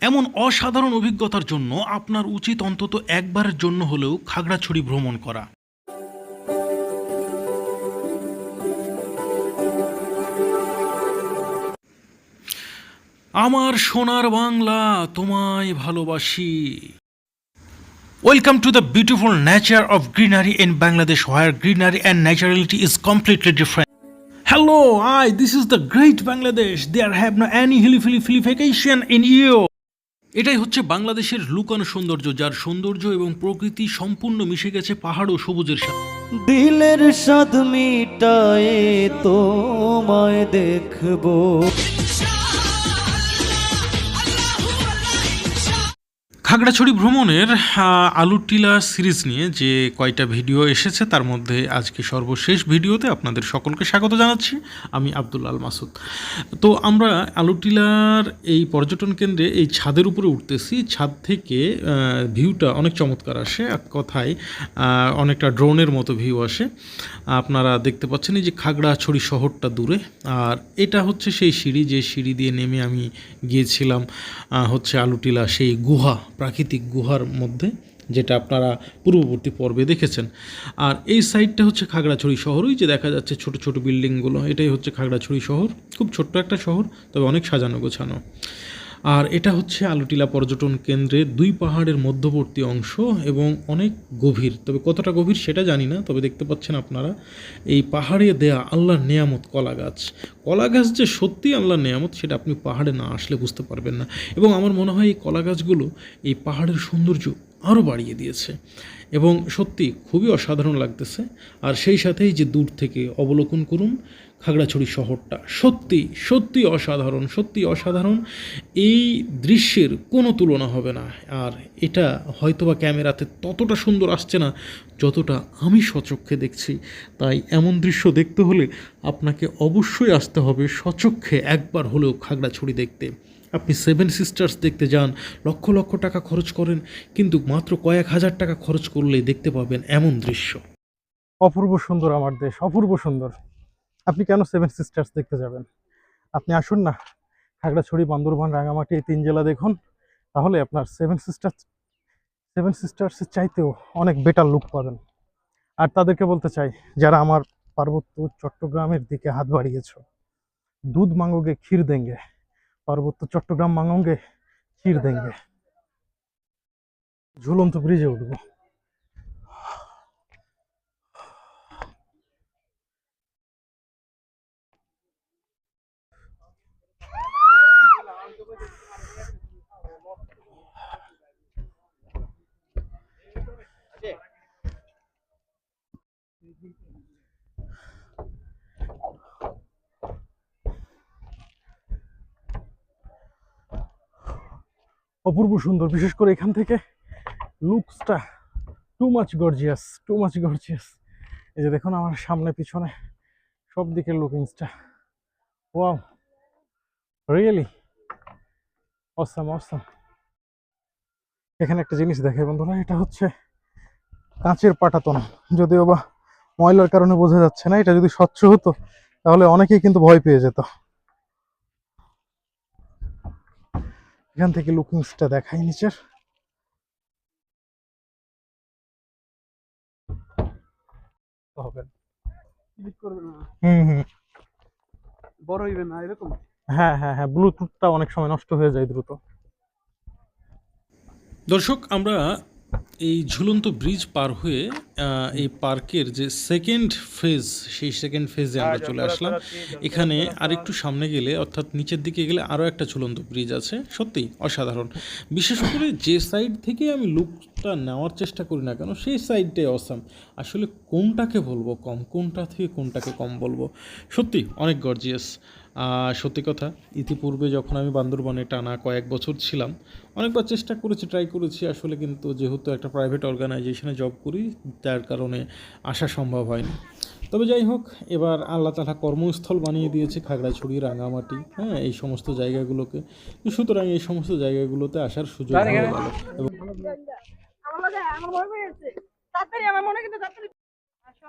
এমন অসাধারণ অভিজ্ঞতার জন্য আপনার উচিত অন্তত একবারের জন্য হলেও খাগড়াছড়ি ভ্রমণ করা আমার সোনার বাংলা তোমায় ভালোবাসি welcome to the beautiful nature of greenery in Bangladesh where greenery and naturality is completely different Hello, I. This is the great Bangladesh. There have no any hillification in you. এটাই হচ্ছে বাংলাদেশের লুকানো সৌন্দর্য, যার সৌন্দর্য এবং প্রকৃতি সম্পূর্ণ মিশে গেছে পাহাড় ও সবুজের সাথে। দিলের স্বাদ মিটায়ে তোমায় দেখব। খাগড়াছড়ি ভ্রমণের আহ, আলুর টিলা সিরিজ নিয়ে যে কয়টা ভিডিও এসেছে তার মধ্যে আজকে সর্বশেষ ভিডিওতে আপনাদের সকলকে স্বাগত জানাচ্ছি। আমি আব্দুল আল মাসুদ। তো আমরা আলুর টিলার এই পর্যটন কেন্দ্রে এই ছাদের উপরে উঠতেছি। ছাদ থেকে ভিউটা অনেক চমৎকার আসে। এক কথায় অনেকটা ড্রোনের মতো ভিউ আসে। আপনারা দেখতে পাচ্ছেন এই যে খাগড়াছড়ি শহরটা দূরে। আর এটা হচ্ছে সেই সিঁড়ি যে সিঁড়ি দিয়ে নেমে আমি গিয়েছিলাম হচ্ছে আলুটিলা সেই গুহা। প্রাকৃতিক গুহার মধ্যে, যেটা আপনারা পূর্ববর্তী পর্বে দেখেছেন। আর এই সাইডটা হচ্ছে খাগড়াছড়ি শহর ওই যে দেখা যাচ্ছে ছোট ছোট বিল্ডিংগুলো। এটাই হচ্ছে খাগড়াছড়ি শহর। খুব ছোট্ট একটা শহর, তবে অনেক সাজানো গোছানো। আর এটা হচ্ছে আলুটিলা পর্যটন কেন্দ্রের দুই পাহাড়ের মধ্যবর্তী অংশ এবং অনেক গভীর। তবে কতটা গভীর সেটা জানি না, তবে দেখতে পাচ্ছেন আপনারা, এই পাহাড়ে দেয়া আল্লাহর নেয়ামত কলা গাছ। কলা গাছ যে সত্যি আল্লাহর নেয়ামত সেটা আপনি পাহাড়ে না আসলে বুঝতে পারবেন না। এবং আমার মনে হয় এই কলা গাছগুলো এই পাহাড়ের সৌন্দর্য আরও বাড়িয়ে দিয়েছে। এবং সত্যি খুবই অসাধারণ লাগতেছে। আর সেই সাথেই যে দূর থেকে অবলোকন করুন, খাগড়াছড়ি শহরটা সত্যি সত্যি অসাধারণ সত্যি অসাধারণ। এই দৃশ্যের কোনো তুলনা হবে না। আর এটা হয়তোবা ক্যামেরাতে ততটা সুন্দর আসছে না যতটা আমি সচক্ষে দেখছি। তাই এমন দৃশ্য দেখতে হলে আপনাকে অবশ্যই আসতে হবে সচক্ষে একবার হলেও খাগড়াছড়ি দেখতে। আপনি সেভেন সিস্টার্স দেখতে যান, লক্ষ লক্ষ টাকা খরচ করেন, কিন্তু মাত্র কয়েক হাজার টাকা খরচ করলেই দেখতে পাবেন এমন দৃশ্য। অপূর্ব সুন্দর আমার দেশ, অপূর্ব সুন্দর। আপনি কেন সেভেন সিস্টার্স দেখতে যাবেন? আপনি আসুন না, খাগড়াছড়ি, বান্দরবান, রাঙামাটি, এই তিন জেলা দেখুন, তাহলে আপনার সেভেন সিস্টার সেভেন সিস্টার্সের চাইতেও অনেক বেটার লুক পাবেন। আর তাদেরকে বলতে চাই, যারা আমার পার্বত্য চট্টগ্রামের দিকে হাত বাড়িয়েছ, দুধ মাঙ্গোগে ক্ষীর দেঙ্গে পার্বত্য চট্টগ্রাম মাঙ্গোগে ক্ষীর দেঙ্গে। ঝুলন্ত ব্রিজে উঠবো। অপূর্ব সুন্দর, বিশেষ করে এখান থেকে লুকসটা too much gorgeous too much gorgeous এই যে দেখুন আমার সামনে, পিছনে সব দিকের লুকিংসটা ওয়াও রিয়েলি অসাম অসাম এখানে একটা জিনিস দেখে বন্ধুরা, এটা হচ্ছে কাঁচের পাটাতন। যদিও বা ময়লার কারণে বোঝা যাচ্ছে না, এটা যদি স্বচ্ছ হতো, তাহলে অনেকেই কিন্তু ভয় পেয়ে যেত। এখান থেকে লুকিংসটা দেখাই নিচের। হবে হুম হুম। বড় হইবে না এরকম? হ্যাঁ হ্যাঁ হ্যাঁ ব্লুটুথটা অনেক সময় নষ্ট হয়ে যায় দ্রুত। দর্শক আমরা এই ঝুলন্ত ব্রিজ পার হয়ে এই পার্কের যে সেকেন্ড ফেজ সেই সেকেন্ড ফেজে আমরা চলে আসলাম। এখানে আরেকটু সামনে গেলে অর্থাৎ নিচের দিকে গেলে আরও একটা ঝুলন্ত ব্রিজ আছে। সত্যি অসাধারণ। বিশেষ করে যে সাইড থেকে আমি লুকটা নেওয়ার চেষ্টা করি না কেন সেই সাইডটাই অসাম আসলে কোনটাকে বলব কম কোনটা থেকে কোনটাকে কম বলব? সত্যি অনেক গর্জিয়াস সত্যি কথা ইতিপূর্বে যখন আমি বান্দরবনে টানা কয়েক বছর ছিলাম অনেকবার চেষ্টা করেছি ট্রাই করেছি আসলে কিন্তু যেহেতু একটা প্রাইভেট অর্গানাইজেশনে জব করি তার কারণে আসা সম্ভব হয়নি। তবে যাই হোক এবার আল্লাহ তালা কর্মস্থল বানিয়ে দিয়েছে খাগড়াছড়ি রাঙামাটি হ্যাঁ এই সমস্ত জায়গাগুলোকে। সুতরাং এই সমস্ত জায়গাগুলোতে আসার সুযোগ হয়ে গেল এবং তাড়াতাড়ি আমার মনে কিন্তু তাড়াতাড়ি। আসো।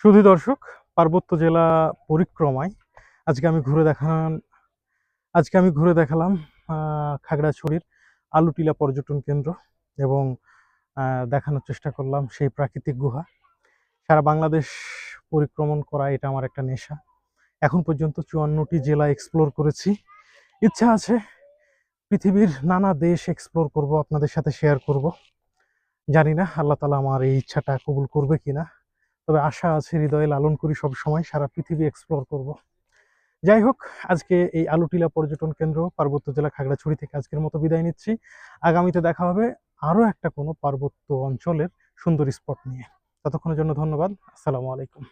শুধু দর্শক, পার্বত্য জেলা পরিক্রমায় আজকে আমি ঘুরে দেখান আজকে আমি ঘুরে দেখালাম খাগড়াছড়ির আলুটিলা পর্যটন কেন্দ্র এবং দেখানোর চেষ্টা করলাম সেই প্রাকৃতিক গুহা। সারা বাংলাদেশ পরিক্রমণ করা এটা আমার একটা নেশা। এখন পর্যন্ত চুয়ান্নটি জেলা এক্সপ্লোর করেছি। ইচ্ছা আছে পৃথিবীর নানা দেশ এক্সপ্লোর করব, আপনাদের সাথে শেয়ার করব। জানি না আল্লাহ তালা আমার এই ইচ্ছাটা কবুল করবে কিনা। তবে আশা আছে, হৃদয়ে লালন করি সব সময়, সারা পৃথিবী এক্সপ্লোর করব। যাই হোক, আজকে এই আলুটিলা পর্যটন কেন্দ্র, পার্বত্য জেলা খাগড়াছড়ি থেকে আজকের মতো বিদায় নিচ্ছি। আগামীতে দেখা হবে আরও একটা কোনো পার্বত্য অঞ্চলের সুন্দর স্পট নিয়ে। ততক্ষণের জন্য ধন্যবাদ, আসসালামু আলাইকুম।